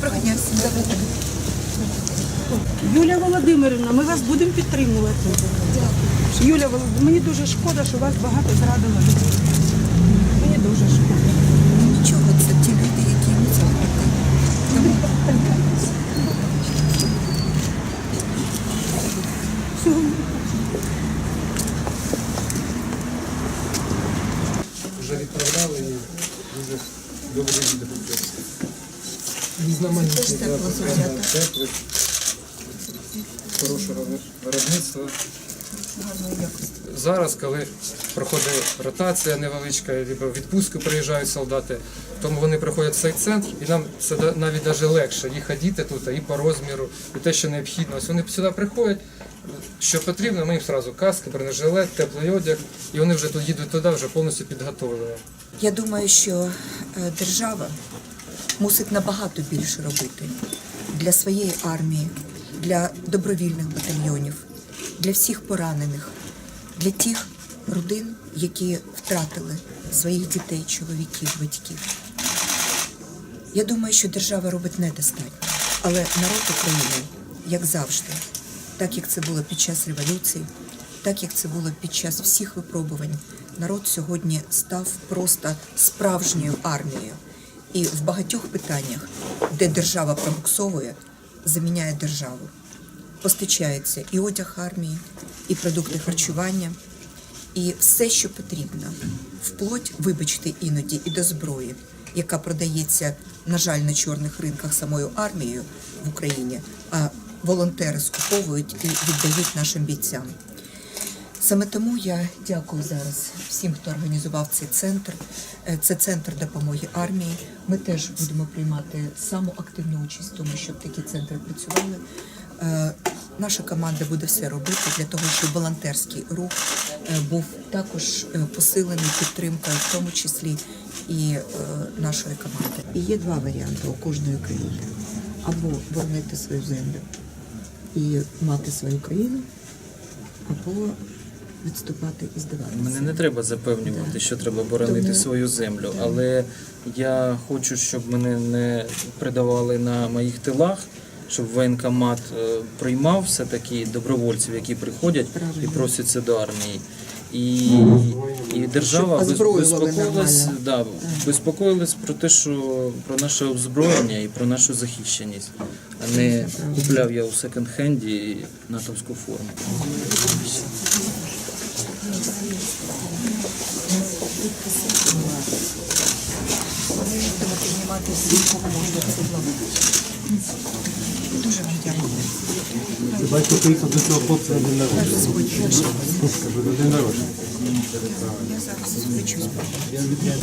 Доброго дня всім. Доброго дня. Юлія Володимирівна, ми вас будемо підтримувати. Юлія Володимирівна, мені дуже шкода, що вас багато зрадило людей. Мені дуже шкода. Нічого, це ті люди, які не зробили. Вже відправляли і дуже добре люди Різноманітні Теж тепло зрозуміло. теплі, хорошого виробництва. гарної якості. Зараз, коли проходить ротація невеличка, або в відпустку приїжджають солдати, тому вони приходять в цей центр, і нам це да- навіть даже легше їх одіти тут і по розміру, і те, що необхідно. Ось вони сюди приходять, що потрібно, ми їм одразу каски, бронежилет, теплий одяг, і вони вже тут їдуть туди, вже повністю підготовлені. Я думаю, що е, держава мусить набагато більше робити для своєї армії, для добровільних батальйонів, для всіх поранених, для тих родин, які втратили своїх дітей, чоловіків, батьків. Я думаю, що держава робить недостатньо, але народ України, як завжди, так як це було під час революції, так як це було під час всіх випробувань, народ сьогодні став просто справжньою армією. І в багатьох питаннях, де держава пробуксовує, заміняє державу. Постачається і одяг армії, і продукти харчування, і все, що потрібно, вплоть, вибачте, іноді і до зброї, яка продається, на жаль, на чорних ринках самою армією в Україні, а волонтери скуповують і віддають нашим бійцям. Саме тому я дякую зараз всім, хто організував цей центр. Е, Це центр допомоги армії. Ми теж будемо приймати саму активну участь тому, щоб такі центри працювали. Е, Наша команда буде все робити для того, щоб волонтерський рух е, був також посилений підтримкою, в тому числі і нашої команди. І є два варіанти у кожної країни: або боронити свою землю і мати свою країну, або відступати і здаватися. Мене не треба запевнювати, що треба боронити Тому- свою землю, але я хочу, щоб мене не придавали на моїх тилах, щоб воєнкомат е, приймав все-таки добровольців, які приходять і просяться до армії. І, і держава безпокоїлась, да, безпокоїлась про те, що про наше озброєння і про нашу захищеність, а не купляв я у секонд-хенді натовську форму. Піднімати можна. Дуже вам дякую. Батько приїхав до цього хлопця на день народження. Господь, перше. Кажу, на день народження. Я зараз звичусь. Я зараз